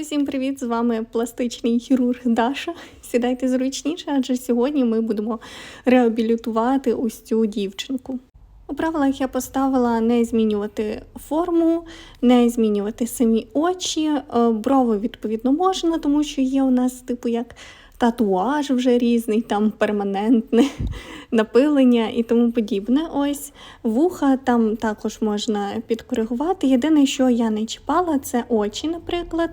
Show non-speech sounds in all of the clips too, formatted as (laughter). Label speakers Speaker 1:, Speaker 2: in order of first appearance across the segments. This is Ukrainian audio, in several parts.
Speaker 1: Усім привіт! З вами пластичний хірург Даша. Сідайте зручніше, адже сьогодні ми будемо реабілітувати ось цю дівчинку. У правилах я поставила не змінювати форму, не змінювати самі очі. Е, Брови, відповідно, можна, тому що є у нас, типу, як татуаж вже різний, там перманентне (laughs) напилення і тому подібне. Ось вуха там також можна підкоригувати. Єдине, що я не чіпала, це очі, наприклад,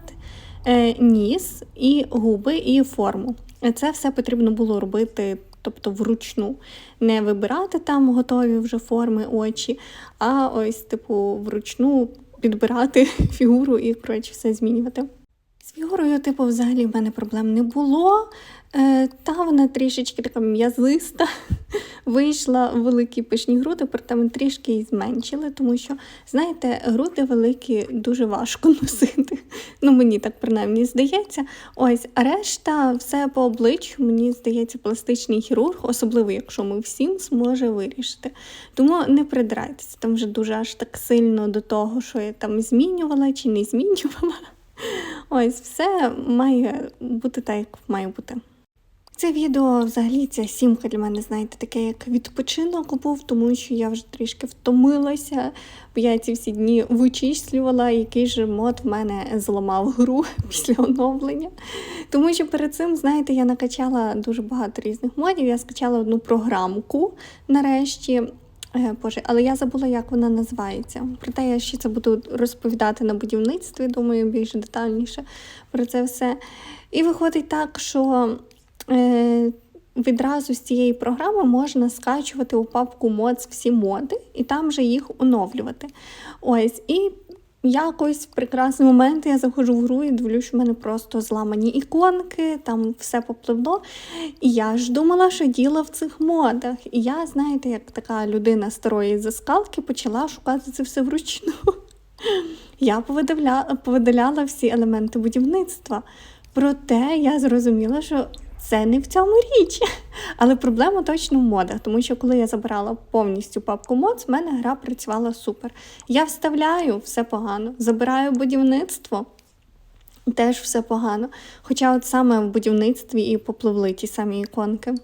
Speaker 1: е, ніс і губи, і форму. Це все потрібно було робити. Тобто вручну не вибирати там готові вже форми очі, а ось, типу, вручну підбирати (laughs) фігуру і коротше все змінювати. З фігурою, типу, взагалі в мене проблем не було. Е, та вона трішечки така м'язиста. (laughs) Вийшла великі пишні груди, проте ми трішки її зменшили, тому що, знаєте, груди великі дуже важко (laughs) носити. Ну, мені так принаймні здається. Ось, а решта, все по обличчю, мені здається, пластичний хірург, особливо, якщо ми всім зможе вирішити. Тому не придирайтеся, там вже дуже аж так сильно до того, що я там змінювала чи не змінювала. Ось, все має бути так, як має бути. Це відео взагалі ця сімка для мене, знаєте, таке як відпочинок був, тому що я вже трішки втомилася, бо я ці всі дні вичислювала, який же мод в мене зламав гру (laughs) після оновлення. Тому що перед цим, знаєте, я накачала дуже багато різних модів. Я скачала одну програмку нарешті. Е, Боже, але я забула, як вона називається. Проте я ще це буду розповідати на будівництві, думаю, більш детальніше про це все. І виходить так, що е, відразу з цієї програми можна скачувати у папку Моц всі моди і там же їх оновлювати. Ось, і якось в прекрасний момент я заходжу в гру і дивлюсь, що в мене просто зламані іконки, там все попливло. І я ж думала, що діло в цих модах. І я, знаєте, як така людина старої заскалки, почала шукати це все вручну. (laughs) Я повидаляла, всі елементи будівництва. Проте я зрозуміла, що це не в цьому річ. (laughs) Але проблема точно в модах, тому що коли я забирала повністю папку мод, в мене гра працювала супер. Я вставляю все погано, забираю будівництво. Теж все погано. Хоча от саме в будівництві і попливли ті самі іконки.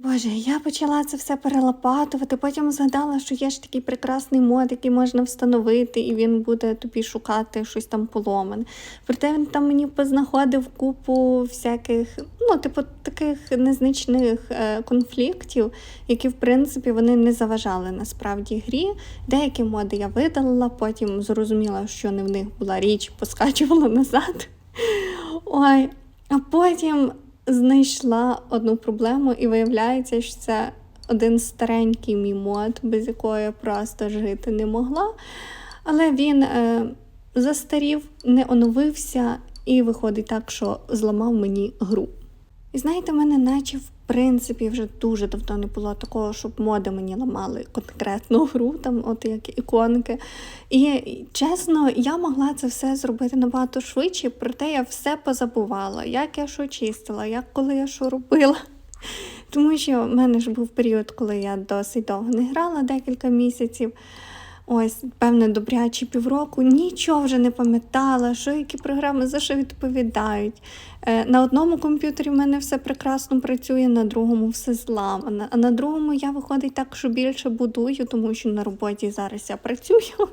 Speaker 1: Боже, я почала це все перелопатувати, потім згадала, що є ж такий прекрасний мод, який можна встановити, і він буде тобі шукати щось там поломане. Проте він там мені познаходив купу всяких, ну, типу, таких незначних е, конфліктів, які, в принципі, вони не заважали насправді грі. Деякі моди я видалила, потім зрозуміла, що не в них була річ, поскачувала назад. Ой, а потім знайшла одну проблему, і виявляється, що це один старенький мій мод, без якого я просто жити не могла. Але він е, застарів, не оновився, і виходить так, що зламав мені гру. І знаєте, мене наче в принципі вже дуже давно не було такого, щоб моди мені ламали конкретну гру, там от як іконки. І чесно, я могла це все зробити набагато швидше, проте я все позабувала, як я що чистила, як коли я що робила. Тому що в мене ж був період, коли я досить довго не грала, декілька місяців. Ось, певне, добрячі півроку, нічого вже не пам'ятала, що які програми за що відповідають. Е, на одному комп'ютері в мене все прекрасно працює, на другому все зламано. А на другому я виходить так, що більше будую, тому що на роботі зараз я працюю. (laughs)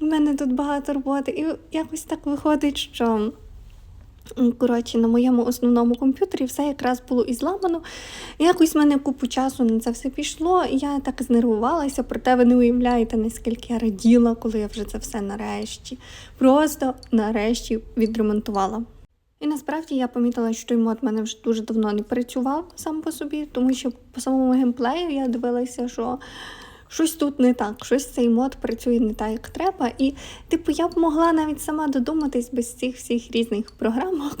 Speaker 1: У мене тут багато роботи. І якось так виходить, що. Коротше, на моєму основному комп'ютері все якраз було і зламано. Якось в мене купу часу на це все пішло, і я так знервувалася, проте ви не уявляєте, наскільки я раділа, коли я вже це все нарешті, просто нарешті відремонтувала. І насправді я помітила, що той мод мене вже дуже давно не працював сам по собі, тому що по самому геймплею я дивилася, що щось тут не так, щось цей мод працює не так, як треба. І, типу, я б могла навіть сама додуматись без цих всіх різних програмок,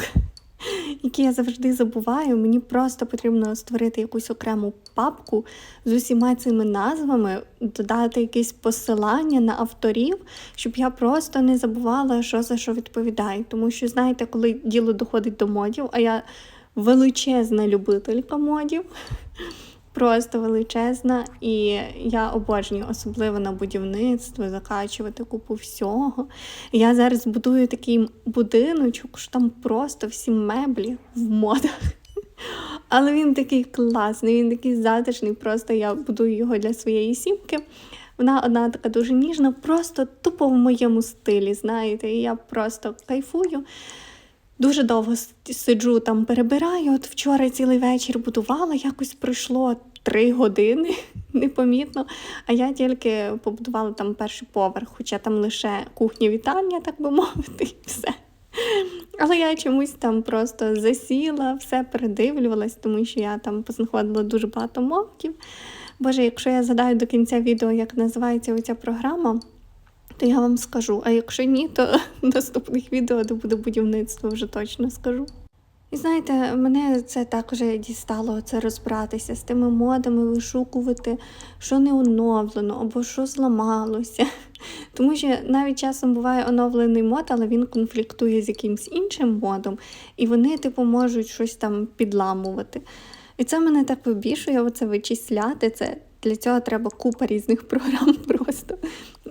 Speaker 1: (laughs) які я завжди забуваю. Мені просто потрібно створити якусь окрему папку з усіма цими назвами, додати якесь посилання на авторів, щоб я просто не забувала, що за що відповідає. Тому що, знаєте, коли діло доходить до модів, а я величезна любителька модів. Просто величезна, і я обожнюю, особливо на будівництво, закачувати купу всього. Я зараз будую такий будиночок, що там просто всі меблі в модах. Але він такий класний, він такий затишний. Просто я будую його для своєї сімки. Вона одна така дуже ніжна, просто тупо в моєму стилі, знаєте, і я просто кайфую. Дуже довго сиджу там, перебираю. От вчора цілий вечір будувала, якось пройшло три години, (laughs) непомітно. А я тільки побудувала там перший поверх, хоча там лише кухня вітальня, так би (laughs) мовити, і все. Але я чомусь там просто засіла, все передивлювалась, тому що я там познаходила дуже багато мовків. Боже, якщо я згадаю до кінця відео, як називається оця програма, то я вам скажу. А якщо ні, то (laughs) в наступних відео, де буде будівництво, вже точно скажу. І знаєте, мене це також дістало це розбиратися з тими модами, вишукувати, що не оновлено або що зламалося. (laughs) Тому що навіть часом буває оновлений мод, але він конфліктує з якимсь іншим модом, і вони, типу, можуть щось там підламувати. І це мене так вибішує, оце вичисляти. Це для цього треба купа різних (laughs) програм просто.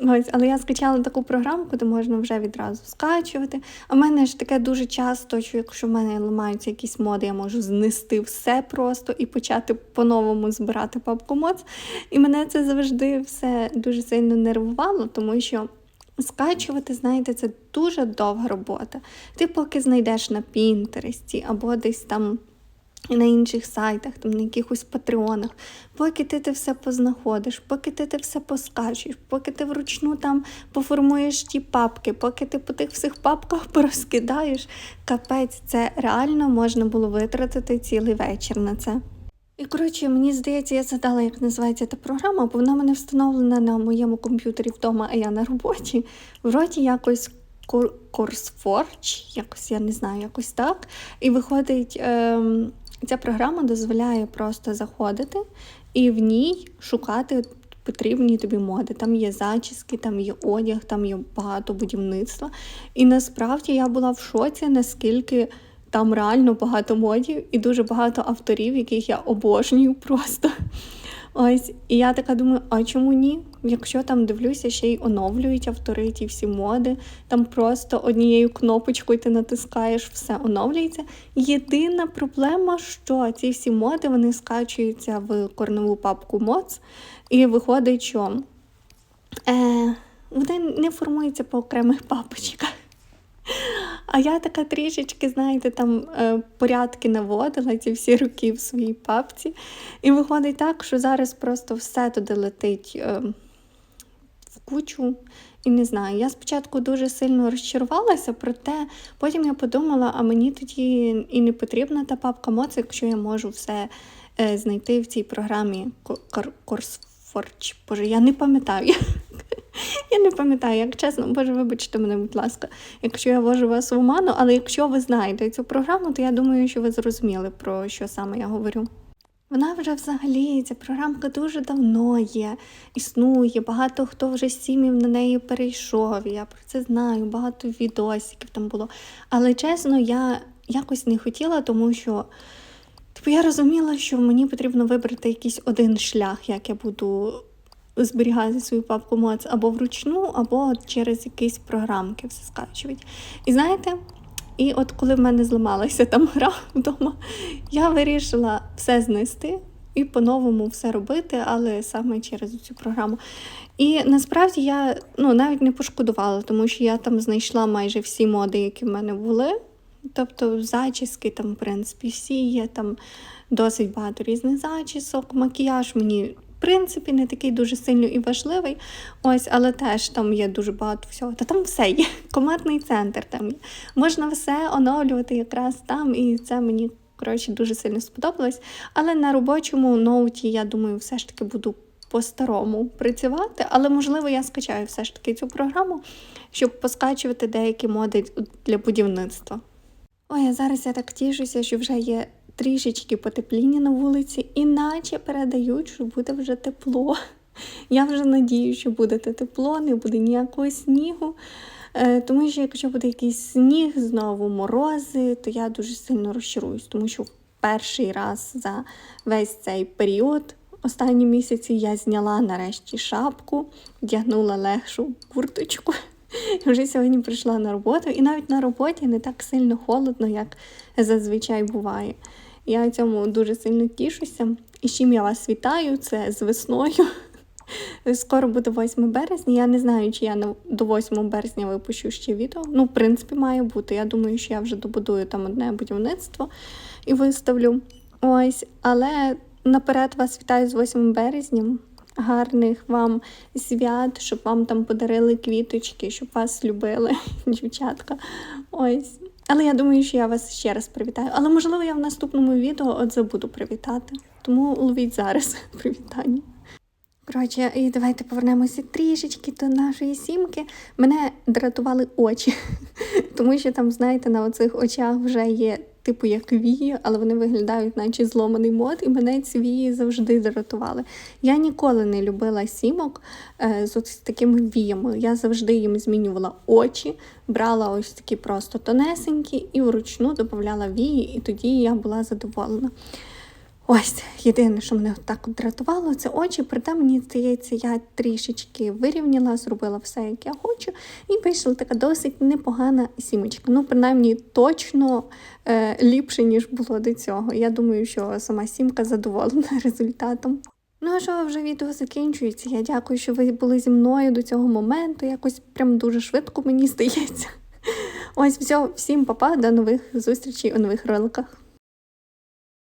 Speaker 1: Ось, але я скачала таку програмку, де можна вже відразу скачувати. А в мене ж таке дуже часто, що якщо в мене ламаються якісь моди, я можу знести все просто і почати по-новому збирати папку мод. І мене це завжди все дуже сильно нервувало, тому що. Скачувати, знаєте, це дуже довга робота. Ти поки знайдеш на Пінтересті або десь там на інших сайтах, там на якихось патреонах, поки ти те все познаходиш, поки ти те все поскачеш, поки ти вручну там поформуєш ті папки, поки ти по тих всіх папках (laughs) порозкидаєш, капець, це реально можна було витратити цілий вечір на це. І коротше, мені здається, я згадала, як називається та програма, бо вона мене встановлена на моєму комп'ютері вдома, а я на роботі. Вроді якось CourseForge, якось я не знаю, якось так. І виходить, ем, ця програма дозволяє просто заходити і в ній шукати потрібні тобі моди. Там є зачіски, там є одяг, там є багато будівництва. І насправді я була в шоці, наскільки там реально багато модів і дуже багато авторів, яких я обожнюю просто. Ось, і я така думаю, а чому ні? Якщо там дивлюся, ще й оновлюють автори ті всі моди, там просто однією кнопочкою ти натискаєш, все оновлюється. Єдина проблема, що ці всі моди вони скачуються в корневу папку МОЦ, і виходить, що е, вони не формуються по окремих папочках. А я така трішечки, знаєте, там е, порядки наводила ці всі роки в своїй папці. І виходить так, що зараз просто все туди летить е, в кучу. І не знаю, я спочатку дуже сильно розчарувалася, проте потім я подумала, а мені тоді і не потрібна та папка Моц, якщо я можу все е, знайти в цій програмі CourseForge. Боже, я не пам'ятаю. (laughs) Я не пам'ятаю, як чесно, боже, вибачте мене, будь ласка, якщо я вожу вас в оману, але якщо ви знаєте цю програму, то я думаю, що ви зрозуміли, про що саме я говорю. Вона вже взагалі, ця програмка дуже давно є, існує, багато хто вже з сім'їв на неї перейшов. Я про це знаю, багато відосиків там було. Але чесно, я якось не хотіла, тому що типу, я розуміла, що мені потрібно вибрати якийсь один шлях, як я буду зберігати свою папку моц або вручну, або через якісь програмки все скачувати. І знаєте, і от коли в мене зламалася там гра вдома, я вирішила все знести і по-новому все робити, але саме через цю програму. І насправді я ну, навіть не пошкодувала, тому що я там знайшла майже всі моди, які в мене були. Тобто зачіски, там, в принципі, всі є там досить багато різних зачісок, макіяж мені. Принципі, не такий дуже сильно і важливий. Ось, але теж там є дуже багато всього. Та там все є. (laughs) Командний центр там є. Можна все оновлювати якраз там, і це мені коротше дуже сильно сподобалось. Але на робочому ноуті, я думаю, все ж таки буду по-старому працювати. Але можливо, я скачаю все ж таки цю програму, щоб поскачувати деякі моди для будівництва. Ой, а зараз я так тішуся, що вже є трішечки потепління на вулиці, іначе передають, що буде вже тепло. Я вже надію, що буде тепло, не буде ніякого снігу. Е, Тому що якщо буде якийсь сніг, знову морози, то я дуже сильно розчаруюсь, тому що перший раз за весь цей період. Останні місяці я зняла нарешті шапку, вдягнула легшу курточку. І (laughs) Вже сьогодні прийшла на роботу, і навіть на роботі не так сильно холодно, як зазвичай буває. Я цьому дуже сильно тішуся. І з чим я вас вітаю, це з весною. (laughs) Скоро буде 8 березня. Я не знаю, чи я до 8 березня випущу ще відео. Ну, в принципі, має бути. Я думаю, що я вже добудую там одне будівництво і виставлю. Ось, але наперед вас вітаю з 8 березня. Гарних вам свят, щоб вам там подарили квіточки, щоб вас любили, (laughs) дівчатка. Ось. Але я думаю, що я вас ще раз привітаю. Але можливо я в наступному відео от забуду привітати. Тому ловіть зараз (laughs) привітання. Коротше, і давайте повернемося трішечки до нашої сімки. Мене дратували очі, (laughs) тому що там, знаєте, на оцих очах вже є типу як вії, але вони виглядають, наче зломаний мод, і мене ці вії завжди дратували. Я ніколи не любила сімок е, з ось такими віями. Я завжди їм змінювала очі, брала ось такі просто тонесенькі і вручну додавала вії, і тоді я була задоволена. Ось єдине, що мене так дратувало, це очі. Проте мені здається, я трішечки вирівняла, зробила все, як я хочу, і вийшла така досить непогана сімочка. Ну, принаймні, точно е, ліпше, ніж було до цього. Я думаю, що сама сімка задоволена (laughs) результатом. Ну а що вже відео закінчується. Я дякую, що ви були зі мною до цього моменту. Якось прям дуже швидко мені здається. (laughs) Ось все, всім па-па, до нових зустрічей у нових роликах.